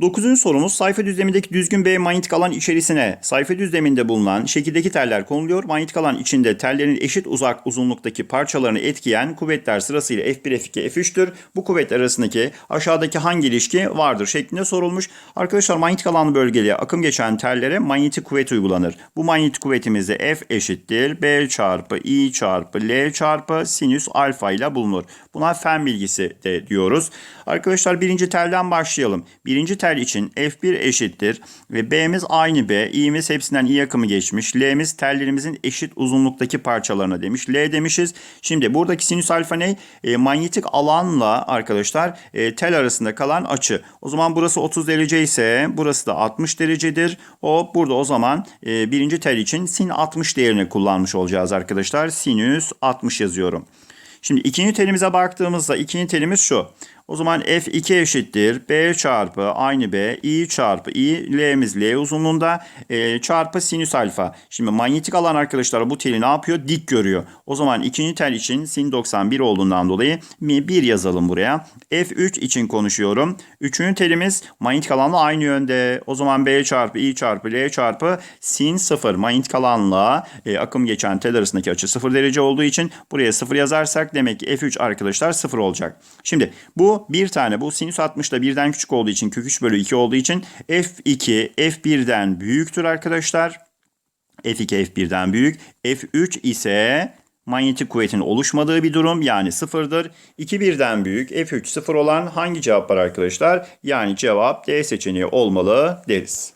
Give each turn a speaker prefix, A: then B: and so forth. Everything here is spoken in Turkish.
A: Dokuzuncu sorumuz sayfa düzlemindeki düzgün B manyetik alan içerisine sayfa düzleminde bulunan şekildeki teller konuluyor. Manyetik alan içinde tellerin eşit uzak uzunluktaki parçalarını etkileyen kuvvetler sırasıyla F1, F2, F3'tür. Bu kuvvetler arasındaki aşağıdaki hangi ilişki vardır şeklinde sorulmuş. Arkadaşlar manyetik alanlı bölgeye akım geçen tellere manyetik kuvvet uygulanır. Bu manyetik kuvvetimizde F eşittir B çarpı I çarpı L çarpı sinüs alfa ile bulunur. Buna fen bilgisi de diyoruz. Arkadaşlar birinci telden başlayalım. Birinci tel için F1 eşittir ve B'miz aynı B, İ'miz hepsinden İ akımı geçmiş. L'miz tellerimizin eşit uzunluktaki parçalarına demiş. L demişiz. Şimdi buradaki sinüs alfa ne? E, manyetik alanla arkadaşlar e, tel arasında kalan açı. O zaman burası 30 derece ise burası da 60 derecedir. O burada o zaman e, birinci tel için sin 60 değerini kullanmış olacağız arkadaşlar. Sinüs 60 yazıyorum. Şimdi ikinci telimize baktığımızda ikinci telimiz şu. O zaman F2 eşittir B çarpı aynı B I çarpı I L'miz L uzunluğunda e, çarpı sinüs alfa. Şimdi manyetik alan arkadaşlar bu teli ne yapıyor? Dik görüyor. O zaman ikinci tel için sin 91 olduğundan dolayı 1 yazalım buraya. F3 için konuşuyorum. Üçüncü telimiz manyetik alanla aynı yönde. O zaman B çarpı I çarpı L çarpı sin 0 manyetik alanla e, akım geçen tel arasındaki açı 0 derece olduğu için buraya 0 yazarsak demek ki F3 arkadaşlar 0 olacak. Şimdi bir tane bu sinüs 60 da birden küçük olduğu için kök 3 bölü 2 olduğu için F2 F1'den büyüktür arkadaşlar. F2 F1'den büyük. F3 ise manyetik kuvvetin oluşmadığı bir durum yani sıfırdır. 2 birden büyük F3 sıfır olan hangi cevap var arkadaşlar? Yani cevap D seçeneği olmalı deriz.